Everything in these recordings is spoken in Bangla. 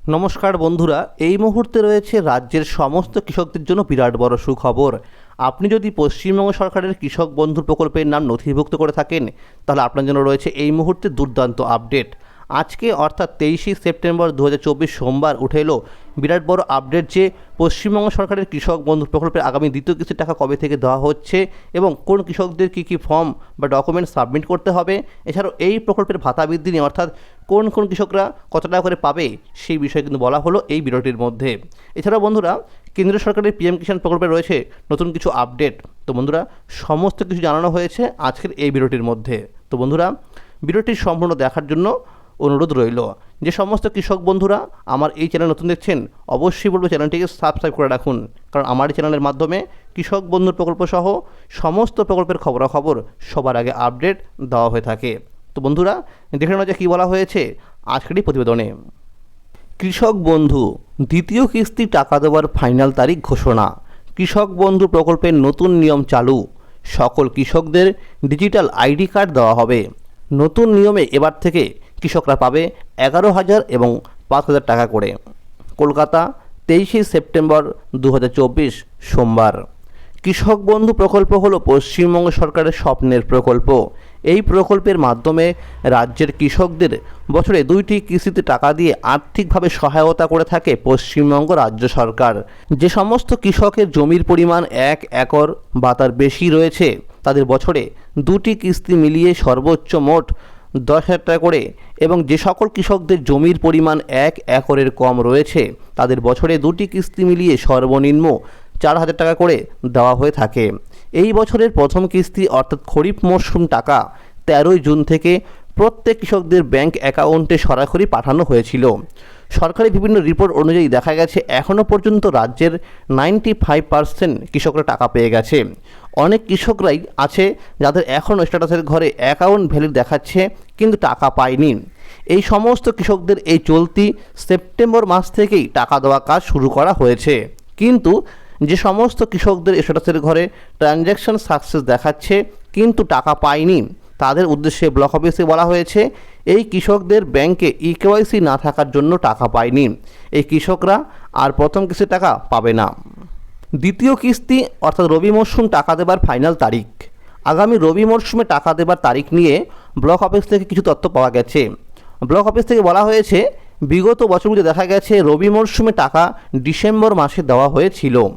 নমস্কার বন্ধুরা, এই মুহূর্তে রয়েছে রাজ্যের সমস্ত কৃষকদের জন্য বিরাট বড় সুখবর। আপনি যদি পশ্চিমবঙ্গ সরকারের কৃষক বন্ধু প্রকল্পের নাম নথিভুক্ত করে থাকেন, তাহলে আপনার জন্য রয়েছে এই মুহূর্তে দুর্দান্ত আপডেট আজকে অর্থাৎ তেইশে সেপ্টেম্বর দু হাজার চব্বিশ সোমবার উঠে এলো বিরাট বড় আপডেট যে পশ্চিমবঙ্গ সরকারের কৃষক বন্ধু প্রকল্পের আগামী দ্বিতীয় কিস্তির টাকা কবে থেকে দেওয়া হচ্ছে এবং কোন কৃষকদের কী কী ফর্ম বা ডকুমেন্ট সাবমিট করতে হবে, এছাড়াও এই প্রকল্পের ভাতা বৃদ্ধি নিয়ে অর্থাৎ কোন কোন কৃষকরা কত টাকা করে পাবে সেই বিষয়ে কিন্তু বলা হলো এই ভিডিওটির মধ্যে। এছাড়াও বন্ধুরা, কেন্দ্র সরকারের পিএম কিষাণ প্রকল্পে রয়েছে নতুন কিছু আপডেট তো বন্ধুরা, সমস্ত কিছু জানানো হয়েছে আজকের এই ভিডিওটির মধ্যে। তো বন্ধুরা ভিডিওটি সম্পূর্ণ দেখার জন্য অনুরোধ রইল। যে সমস্ত কৃষক বন্ধুরা আমার এই চ্যানেল নতুন দেখছেন, অবশ্যই বলব চ্যানেলটিকে সাবস্ক্রাইব করে রাখুন। কারণ আমার এই চ্যানেলের মাধ্যমে কৃষক বন্ধুর প্রকল্প সহ সমস্ত প্রকল্পের খবরাখবর সবার আগে আপডেট দেওয়া হয়ে থাকে। তো বন্ধুরা, দেখে নেওয়া যাক কী বলা হয়েছে আজকের প্রতিবেদনে। কৃষক বন্ধু, দ্বিতীয় কিস্তি টাকা দেওয়ার ফাইনাল তারিখ ঘোষণা। কৃষক বন্ধু প্রকল্পের নতুন নিয়ম চালু। সকল কৃষকদের ডিজিটাল আইডি কার্ড দেওয়া হবে। নতুন নিয়মে এবার থেকে কৃষকরা পাবে এগারো হাজার এবং পাঁচ হাজার টাকা করে। কলকাতা, তেইশে সেপ্টেম্বর দু হাজার চব্বিশ, সোমবার। কৃষক বন্ধু প্রকল্প হলো পশ্চিমবঙ্গ সরকারের স্বপ্নের প্রকল্প। এই প্রকল্পের মাধ্যমে রাজ্যের কৃষকদের বছরে দুইটি কিস্তিতে টাকা দিয়ে আর্থিকভাবে সহায়তা করে থাকে পশ্চিমবঙ্গ রাজ্য সরকার। যে সমস্ত কৃষকের জমির পরিমাণ এক একর বা তার বেশি রয়েছে, তাদের বছরে দুটি কিস্তি মিলিয়ে সর্বোচ্চ মোট দশ হাজার টাকা করে এবং যে সকল কৃষকদের জমির পরিমাণ এক একরের কম রয়েছে, তাদের বছরে দুটি কিস্তি মিলিয়ে সর্বনিম্ন চার হাজার টাকা করে দেওয়া হয়ে থাকে। এই বছরের প্রথম কিস্তি অর্থাৎ খরিফ মরশুম টাকা তেরোই জুন থেকে প্রত্যেক কৃষকদের ব্যাংক অ্যাকাউন্টে সরাসরি পাঠানো হয়েছিল। সরকারি বিভিন্ন রিপোর্ট অনুযায়ী দেখা গেছে এখনও পর্যন্ত রাজ্যের নাইনটি ফাইভ পার্সেন্ট কৃষকরা টাকা পেয়ে গেছে। অনেক কৃষকরাই আছে যাদের এখনও স্ট্যাটাসের ঘরে অ্যাকাউন্ট ভ্যালু দেখাচ্ছে, কিন্তু টাকা পায়নি। এই সমস্ত কৃষকদের এই চলতি সেপ্টেম্বর মাস থেকেই টাকা দেওয়া কাজ শুরু করা হয়েছে। কিন্তু যে সমস্ত কৃষকদের স্ট্যাটাসের ঘরে ট্রানজ্যাকশন সাকসেস দেখাচ্ছে, কিন্তু টাকা পায়নি, তাদের উদ্দেশ্যে ব্লক অফিসে বলা হয়েছে এই কৃষকদের ব্যাংকে ইকেওয়াইসি না থাকার জন্য টাকা পায়নি। এই কৃষকরা আর প্রথম কিস্তির টাকা পাবে না। দ্বিতীয় কিস্তি, অর্থাৎ রবি মরশুম টাকা দেবার ফাইনাল তারিখ। আগামী রবি মরশুমে টাকা দেবার তারিখ নিয়ে ব্লক অফিস থেকে কিছু তথ্য পাওয়া গেছে। ব্লক অফিস থেকে বলা হয়েছে, বিগত বছরগুলিতে দেখা গেছে রবি মরশুমে টাকা ডিসেম্বর মাসে দেওয়া হয়েছিল।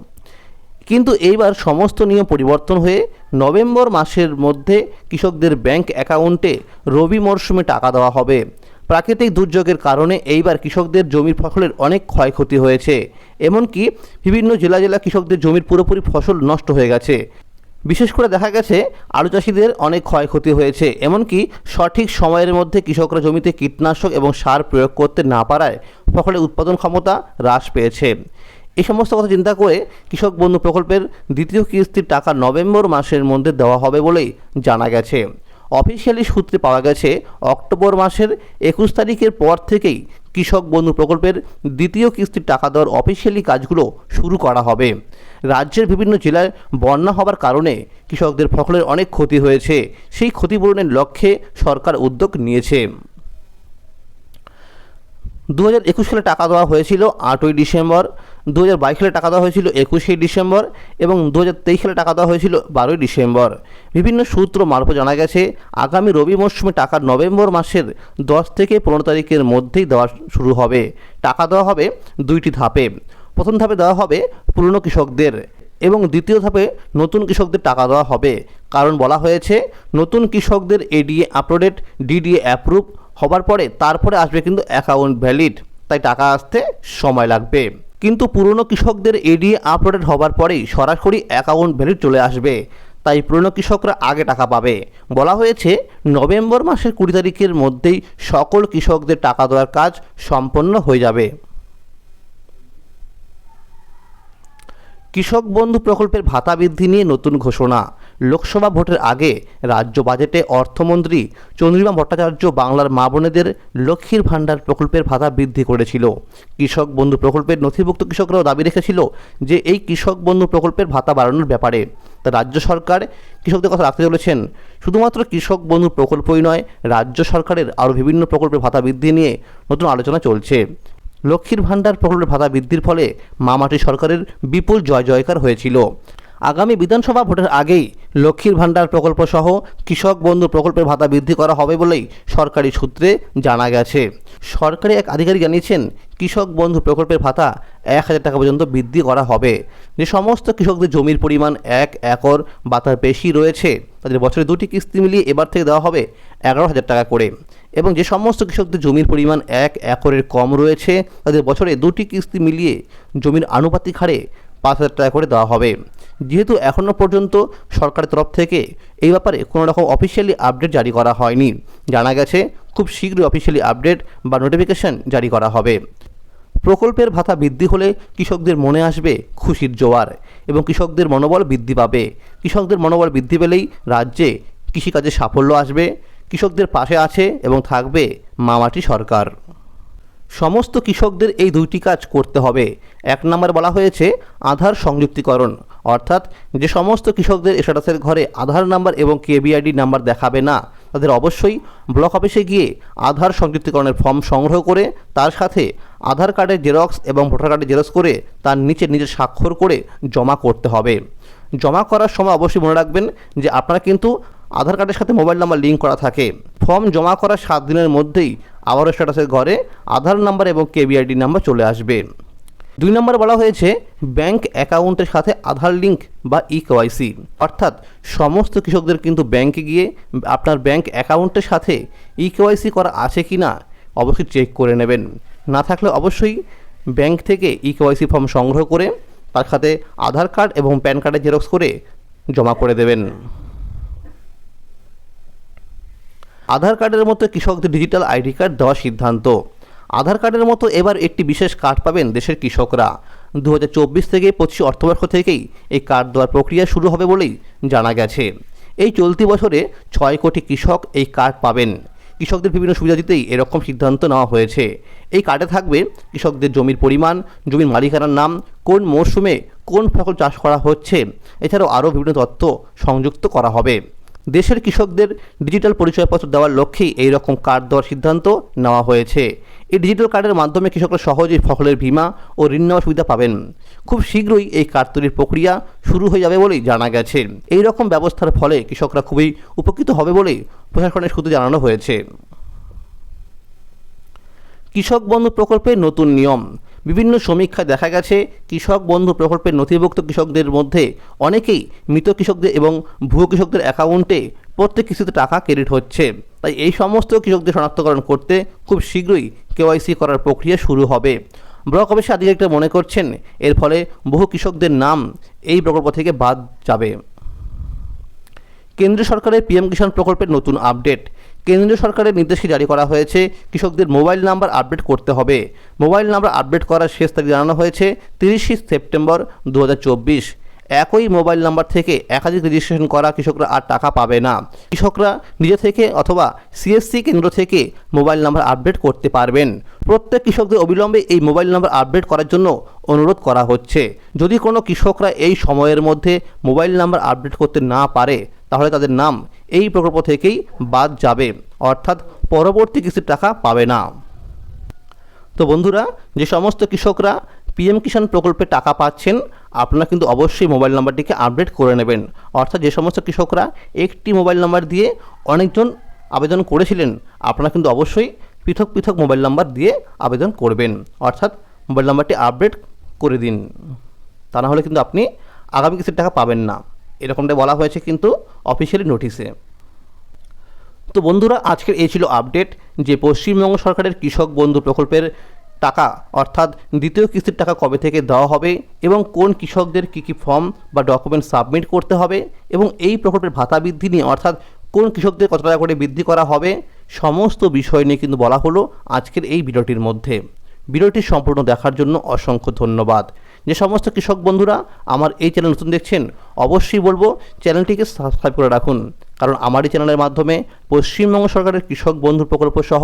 কিন্তু এইবার সমস্ত নিয়ম পরিবর্তন হয়ে নভেম্বর মাসের মধ্যে কৃষকদের ব্যাংক অ্যাকাউন্টে রবি মরশুমে টাকা দেওয়া হবে। প্রাকৃতিক দুর্যোগের কারণে এইবার কৃষকদের জমির ফসলের অনেক ক্ষয়ক্ষতি হয়েছে। এমনকি বিভিন্ন জেলা জেলা কৃষকদের জমির পুরোপুরি ফসল নষ্ট হয়ে গেছে। বিশেষ করে দেখা গেছে, আলু চাষিদের অনেক ক্ষয়ক্ষতি হয়েছে। এমনকি সঠিক সময়ের মধ্যে কৃষকরা জমিতে কীটনাশক এবং সার প্রয়োগ করতে না পারায় ফসলের উৎপাদন ক্ষমতা হ্রাস পেয়েছে। এই সমস্ত কথা চিন্তা করে কৃষক বন্ধু প্রকল্পের দ্বিতীয় কিস্তির টাকা নভেম্বর মাসের মধ্যে দেওয়া হবে বলেই জানা গেছে। অফিসিয়ালি সূত্রে পাওয়া গেছে, অক্টোবর মাসের একুশ তারিখের পর থেকেই কৃষক বন্ধু প্রকল্পের দ্বিতীয় কিস্তির টাকা দেওয়ার অফিসিয়ালি কাজগুলো শুরু করা হবে। রাজ্যের বিভিন্ন জেলায় বন্যা হবার কারণে কৃষকদের ফসলের অনেক ক্ষতি হয়েছে। সেই ক্ষতিপূরণের লক্ষ্যে সরকার উদ্যোগ নিয়েছে। দু হাজার একুশ সালে টাকা দেওয়া হয়েছিল আটই ডিসেম্বর। দু হাজার বাইশ সালে টাকা দেওয়া হয়েছিল একুশে ডিসেম্বর এবং দু হাজার তেইশ সালে টাকা দেওয়া হয়েছিল বারোই ডিসেম্বর। বিভিন্ন সূত্র মারফত জানা গেছে, আগামী রবি মরশুমে টাকা নভেম্বর মাসের দশ থেকে পনেরো তারিখের মধ্যেই দেওয়া শুরু হবে। টাকা দেওয়া হবে দুইটি ধাপে। প্রথম ধাপে দেওয়া হবে পুরনো কৃষকদের এবং দ্বিতীয় ধাপে নতুন কৃষকদের টাকা দেওয়া হবে। কারণ বলা হয়েছে, নতুন কৃষকদের এডিএ আপলোডেড ডিডিএ অ্যাপ্রুভ হবার পরে তারপরে আসবে কিন্তু অ্যাকাউন্ট ভ্যালিড তাই টাকা আসতে সময় লাগবে। কিন্তু পুরনো কৃষকদের এডিএ আপলোডেড হবার পরেই সরাসরি অ্যাকাউন্ট ভ্যালিড চলে আসবে। তাই পুরনো কৃষকরা আগে টাকা পাবে। বলা হয়েছে, নভেম্বর মাসের কুড়ি তারিখের মধ্যেই সকল কৃষকদের টাকা দেওয়ার কাজ সম্পন্ন হয়ে যাবে। কৃষক বন্ধু প্রকল্পের ভাতা বৃদ্ধি নিয়ে নতুন ঘোষণা। লোকসভা ভোটের আগে রাজ্য বাজেটে অর্থমন্ত্রী চন্দ্রিমা ভট্টাচার্য বাংলার মা বোনেদের লক্ষ্মীর ভাণ্ডার প্রকল্পের ভাতা বৃদ্ধি করেছিল। কৃষক বন্ধু প্রকল্পের নথিভুক্ত কৃষকরাও দাবি রেখেছিল যে এই কৃষক বন্ধু প্রকল্পের ভাতা বাড়ানোর ব্যাপারে। তা রাজ্য সরকার কৃষকদের কথা রাখতে চলেছেন। শুধুমাত্র কৃষক বন্ধু প্রকল্পই নয়, রাজ্য সরকারের আরও বিভিন্ন প্রকল্পের ভাতা বৃদ্ধি নিয়ে নতুন আলোচনা চলছে। লক্ষ্মীর ভাণ্ডার প্রকল্পের ভাতা বৃদ্ধির ফলে মামাটি সরকারের বিপুল জয় জয়কার হয়েছিল। আগামী বিধানসভা ভোটের আগেই লক্ষ্মীর ভাণ্ডার প্রকল্প সহ কৃষক বন্ধু প্রকল্পের ভাতা বৃদ্ধি করা হবে বলেই সরকারি সূত্রে জানা গেছে। সরকারি এক আধিকারিক জানিয়েছেন, কৃষক বন্ধু প্রকল্পের ভাতা এক হাজার টাকা পর্যন্ত বৃদ্ধি করা হবে। যে সমস্ত কৃষকদের জমির পরিমাণ এক একর বা তার বেশি রয়েছে তাদের বছরে দুটি কিস্তি মিলিয়ে এবার থেকে দেওয়া হবে এগারো হাজার টাকা করে। এবং যে সমস্ত কৃষকদের জমির পরিমাণ এক একরের কম রয়েছে, তাদের বছরে দুটি কিস্তি মিলিয়ে জমির আনুপাতিক হারে পাঁচ হাজার টাকা করে দেওয়া হবে। যেহেতু এখনও পর্যন্ত সরকারের তরফ থেকে এই ব্যাপারে কোনো রকম অফিসিয়ালি আপডেট জারি করা হয়নি। জানা গেছে, খুব শীঘ্রই অফিসিয়ালি আপডেট বা নোটিফিকেশন জারি করা হবে। প্রকল্পের ভাতা বৃদ্ধি হলে কৃষকদের মনে আসবে খুশির জোয়ার এবং কৃষকদের মনোবল বৃদ্ধি পাবে। কৃষকদের মনোবল বৃদ্ধি পেলেই রাজ্যে কৃষিকাজে সাফল্য আসবে, কৃষকদের পাশে আছে এবং থাকবে মামাটি সরকার। সমস্ত কৃষকদের এই দুইটি কাজ করতে হবে। এক নম্বর বলা হয়েছে আধার সংযুক্তিকরণ। অর্থাৎ যে সমস্ত কৃষকদের স্ট্যাটাসের ঘরে আধার নাম্বার এবং কেবিআইডি নাম্বার দেখাবে না তাদের অবশ্যই ব্লক অফিসে গিয়ে আধার সংযুক্তিকরণের ফর্ম সংগ্রহ করে, তার সাথে আধার কার্ডের জেরক্স এবং ভোটার কার্ডের জেরক্স করে তার নিচে নিজের স্বাক্ষর করে জমা করতে হবে। জমা করার সময় অবশ্যই মনে রাখবেন যে আপনারা কিন্তু আধার কার্ডের সাথে মোবাইল নাম্বার লিঙ্ক করা থাকে। ফর্ম জমা করার সাত দিনের মধ্যেই আবারও স্ট্যাটাসের ঘরে আধার নাম্বার এবং কেবিআইডি নাম্বার চলে আসবে। দুই নম্বর বলা হয়েছে, ব্যাংক অ্যাকাউন্টের সাথে আধার লিঙ্ক বা ই কেওয়াইসি অর্থাৎ সমস্ত কৃষকদের কিন্তু ব্যাংকে গিয়ে আপনার ব্যাংক অ্যাকাউন্টের সাথে ই কেওয়াইসি করা আছে কি না অবশ্যই চেক করে নেবেন। না থাকলে অবশ্যই ব্যাংক থেকে ই কেওয়াইসি ফর্ম সংগ্রহ করে তার সাথে আধার কার্ড এবং প্যান কার্ডের জেরক্স করে জমা করে দেবেন। আধার কার্ডের মতো কৃষকদের ডিজিটাল আইডি কার্ড দেওয়ার সিদ্ধান্ত। আধার কার্ডের মতো এবার একটি বিশেষ কার্ড পাবেন দেশের কৃষকরা। দু হাজার চব্বিশ থেকে পঁচিশ অর্থবর্ষ থেকেই এই কার্ড দেওয়ার প্রক্রিয়া শুরু হবে বলেই জানা গেছে। এই চলতি বছরে ছয় কোটি কৃষক এই কার্ড পাবেন। কৃষকদের বিভিন্ন সুবিধা দিতেই এরকম সিদ্ধান্ত নেওয়া হয়েছে। এই কার্ডে থাকবে কৃষকদের জমির পরিমাণ, জমির মালিকানার নাম, কোন মরশুমে কোন ফসল চাষ করা হচ্ছে, এছাড়াও আরও বিভিন্ন তথ্য সংযুক্ত করা হবে। দেশের কৃষকদের ডিজিটাল পরিচয়পত্র দেওয়ার লক্ষ্যেই এই রকম কার্ড দেওয়ার সিদ্ধান্ত নেওয়া হয়েছে। এই ডিজিটাল কার্ডের মাধ্যমে কৃষকরা সহজেই ফসলের বীমা ও ঋণ নেওয়ার সুবিধা পাবেন। খুব শীঘ্রই এই কার্ড তৈরির প্রক্রিয়া শুরু হয়ে যাবে বলেই জানা গেছে। এই রকম ব্যবস্থার ফলে কৃষকরা খুবই উপকৃত হবে বলেই প্রশাসনের সূত্রে জানানো হয়েছে। কৃষক বন্ধু প্রকল্পের নতুন নিয়ম। বিভিন্ন সমীক্ষায় দেখা গেছে, কৃষক বন্ধু প্রকল্পের নথিভুক্ত কৃষকদের মধ্যে অনেকেই মৃত কৃষকদের এবং ভুয়ো কৃষকদের অ্যাকাউন্টে প্রত্যেক কিস্তিতে টাকা ক্রেডিট হচ্ছে। তাই এই সমস্ত কৃষকদের শনাক্তকরণ করতে খুব শীঘ্রই কেওয়াইসি করার প্রক্রিয়া শুরু হবে। ব্লক অফিসে আধিকারিকরা মনে করছেন, এর ফলে বহু কৃষকদের নাম এই প্রকল্প থেকে বাদ যাবে। কেন্দ্র সরকারের পিএম কিষাণ প্রকল্পের নতুন আপডেট। কেন্দ্রীয় সরকারের নির্দেশে জারি করা হয়েছে, কৃষকদের মোবাইল নাম্বার আপডেট করতে হবে। মোবাইল নাম্বার আপডেট করার শেষ তারিখ জানানো হয়েছে, তিরিশে সেপ্টেম্বর দু হাজার চব্বিশ। একই মোবাইল নাম্বার থেকে একাধিক রেজিস্ট্রেশন করা কৃষকরা আর টাকা পাবে না। কৃষকরা নিজে থেকে অথবা সিএসসি কেন্দ্র থেকে মোবাইল নাম্বার আপডেট করতে পারবেন। প্রত্যেক কৃষকদের অবিলম্বে এই মোবাইল নাম্বার আপডেট করার জন্য অনুরোধ করা হচ্ছে। যদি কোনো কৃষকরা এই সময়ের মধ্যে মোবাইল নাম্বার আপডেট করতে না পারে, তাহলে তাদের নাম এই প্রকল্প থেকেই বাদ যাবে, অর্থাৎ পরবর্তী কিস্তির টাকা পাবে না। তো বন্ধুরা, যে সমস্ত কৃষকরা পিএম কিষাণ প্রকল্পে টাকা পাচ্ছেন আপনারা কিন্তু অবশ্যই মোবাইল নাম্বারটিকে আপডেট করে নেবেন। অর্থাৎ যে সমস্ত কৃষকরা একটি মোবাইল নাম্বার দিয়ে অনেকজন আবেদন করেছিলেন, আপনারা কিন্তু অবশ্যই পৃথক পৃথক মোবাইল নাম্বার দিয়ে আবেদন করবেন। অর্থাৎ মোবাইল নাম্বারটি আপডেট করে দিন। তা না হলে কিন্তু আপনি আগামী কিস্তির টাকা পাবেন না। এরকমটা বলা হয়েছে কিন্তু অফিসিয়ালি নোটিশে তো বন্ধুরা, আজকের এই ছিল আপডেট যে পশ্চিমবঙ্গ সরকারের কৃষক বন্ধু প্রকল্পের টাকা, অর্থাৎ দ্বিতীয় কিস্তির টাকা কবে থেকে দেওয়া হবে এবং কোন কৃষকদের কী কী ফর্ম বা ডকুমেন্ট সাবমিট করতে হবে এবং এই প্রকল্পের ভাতা বৃদ্ধি নিয়ে, অর্থাৎ কোন কৃষকদের কত টাকা করে বৃদ্ধি করা হবে, সমস্ত বিষয় নিয়ে কিন্তু বলা হলো আজকের এই ভিডিওটির মধ্যে। ভিডিওটি সম্পূর্ণ দেখার জন্য অসংখ্য ধন্যবাদ। যে সমস্ত কৃষক বন্ধুরা আমার এই চ্যানেল নতুন দেখছেন, অবশ্যই বলব চ্যানেলটিকে সাবস্ক্রাইব করে রাখুন। কারণ আমার এই চ্যানেলের মাধ্যমে পশ্চিমবঙ্গ সরকারের কৃষক বন্ধু প্রকল্প সহ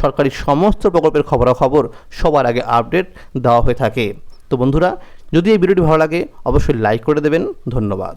সরকারি সমস্ত প্রকল্পের খবরাখবর সবার আগে আপডেট দেওয়া হয়ে থাকে। তো বন্ধুরা, যদি এই ভিডিওটি ভালো লাগে, অবশ্যই লাইক করে দেবেন। ধন্যবাদ।